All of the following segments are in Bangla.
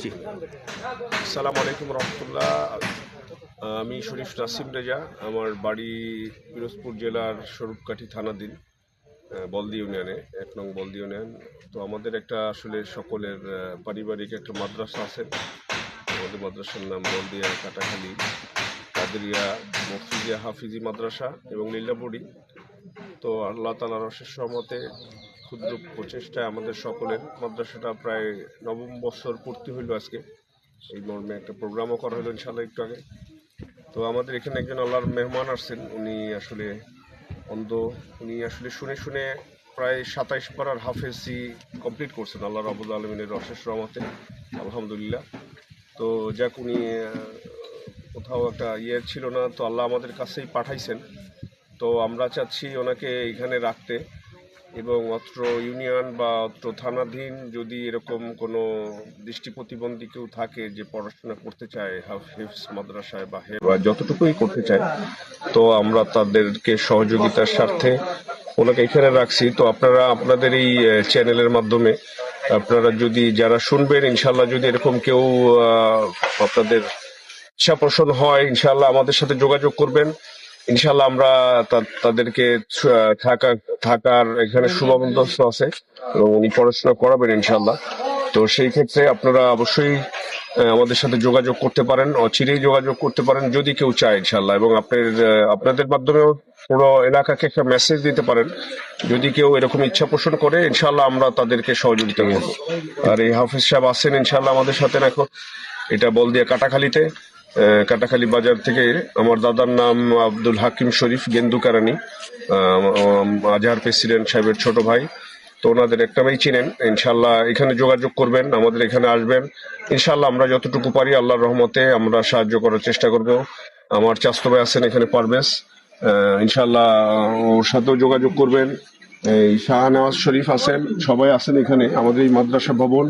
জি আসসালামু আলাইকুম রহমতুল্লাহ। আমি শরীফ নাসিম রেজা, আমার বাড়ি পিরোজপুর জেলার স্বরূপকাঠি থানাধীন বলদি ইউনিয়নে, এক নং বলদি ইউনিয়ন। তো আমাদের একটা আসলে সকলের পারিবারিক একটা মাদ্রাসা আছে। আমাদের মাদ্রাসার নাম বলদিয়া কাটাখালী, কাদেরিয়া মফিজিয়া হাফিজি মাদ্রাসা এবং লীলাবড়ি তো আল্লাহ তালার অশেষ সহমতে ক্ষুদ্র প্রচেষ্টায় আমাদের সকলের মাদ্রাসাটা প্রায় নবম বছর পূর্তি হইল আজকে। এই মর্মে একটা প্রোগ্রামও করা হলো ইনশাল্লাহ একটু আগে। তো আমাদের এখানে একজন আল্লাহর মেহমান আসছেন, উনি আসলে অন্ধ। উনি আসলে শুনে শুনে প্রায় সাতাইশ পাড়ার হাফেজি কমপ্লিট করছেন আল্লাহ রাবুল আলমিনের অশেষ রহমতে, আলহামদুলিল্লাহ। তো যাক, উনি কোথাও একটা ইয়ে ছিল না, তো আল্লাহ আমাদের কাছেই পাঠাইছেন। তো আমরা চাচ্ছি ওনাকে এখানে রাখতে। এবং অত্র ইউনিয়ন বা অত্র থানাধীন যদি এরকম কোনো দৃষ্টি প্রতিবন্ধী কেউ থাকে যে পড়াশোনা করতে চায় হাফিজ মাদ্রাসায় বা বা যতটুকুই করতে চায়, তো আমরা তাদেরকে সহযোগিতার স্বার্থে ওনাকে এখানে রাখছি। তো আপনারা, আপনাদের এই চ্যানেলের মাধ্যমে আপনারা যদি যারা শুনবেন ইনশাল্লাহ যদি এরকম কেউ আপনাদের ইচ্ছা পোষণ হয় ইনশাল্লাহ আমাদের সাথে যোগাযোগ করবেন। ইনশাল্লাহ আমরা তাদেরকে থাকা থাকার এখানে সুবন্দোবস্ত আছে এবং উনি পড়াশোনা করাবেন ইনশাল্লাহ তো সেই ক্ষেত্রে আপনারা অবশ্যই আমাদের সাথে যোগাযোগ করতে পারেন, অচিরেই যোগাযোগ করতে পারেন, যদি কেউ চায় ইনশাল্লাহ এবং আপনার আপনাদের মাধ্যমেও পুরো এলাকাকে একটা মেসেজ দিতে পারেন। যদি কেউ এরকম ইচ্ছা পোষণ করে ইনশাল্লাহ আমরা তাদেরকে সহযোগিতা করব। আর এই হাফিজ সাহেব আছেন ইনশাল্লাহ আমাদের সাথে এখন এটা বল দিয়ে কাটাখালীতে। কাটাখালী বাজার থেকে আমার দাদার নাম আব্দুল হাকিম শরীফ গেন্দুকারানি। আজহার প্রেসিডেন্ট সাহেবের ছোট ভাই। তো ওনাদের একটা ভাই চিনেন। ইনশাল্লাহ এখানে যোগাযোগ করবেন, আমাদের এখানে আসবেন। ইনশাল্লাহ আমরা যতটুকু পারি আল্লাহর রহমতে আমরা সাহায্য করার চেষ্টা করব। আমার চাস্তো ভাই আছেন এখানে, পারভেজ। ইনশাল্লাহ ওর সাথেও যোগাযোগ করবেন। এই শাহনওয়াজ শরীফ আছেন, সবাই আছেন এখানে। আমাদের এই মাদ্রাসা ভবন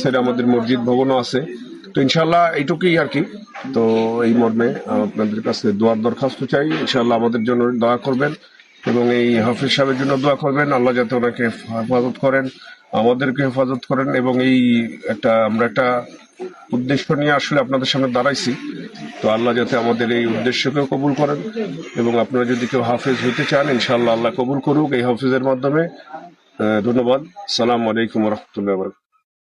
সাইডে আমাদের মসজিদ ভবনও আছে। তো ইনশাল্লাহ এইটুকুই আর কি। তো এই মর্মে আপনাদের কাছে দোয়ার দরখাস্ত চাই। ইনশাল্লাহ আমাদের জন্য দোয়া করবেন এবং এই হাফিজ সাহেবের জন্য দোয়া করবেন। আল্লাহ যাতে ওনাকে হেফাজত করেন, আমাদেরকে হেফাজত করেন এবং এই একটা, আমরা একটা উদ্দেশ্য নিয়ে আসলে আপনাদের সামনে দাঁড়াইছি। তো আল্লাহ যাতে আমাদের এই উদ্দেশ্যকেও কবুল করেন এবং আপনারা যদি কেউ হাফেজ হতে চান ইনশাল্লাহ আল্লাহ কবুল করুক এই হাফিজের মাধ্যমে। ধন্যবাদ। সালাম আলাইকুম রহমতুল্লাহ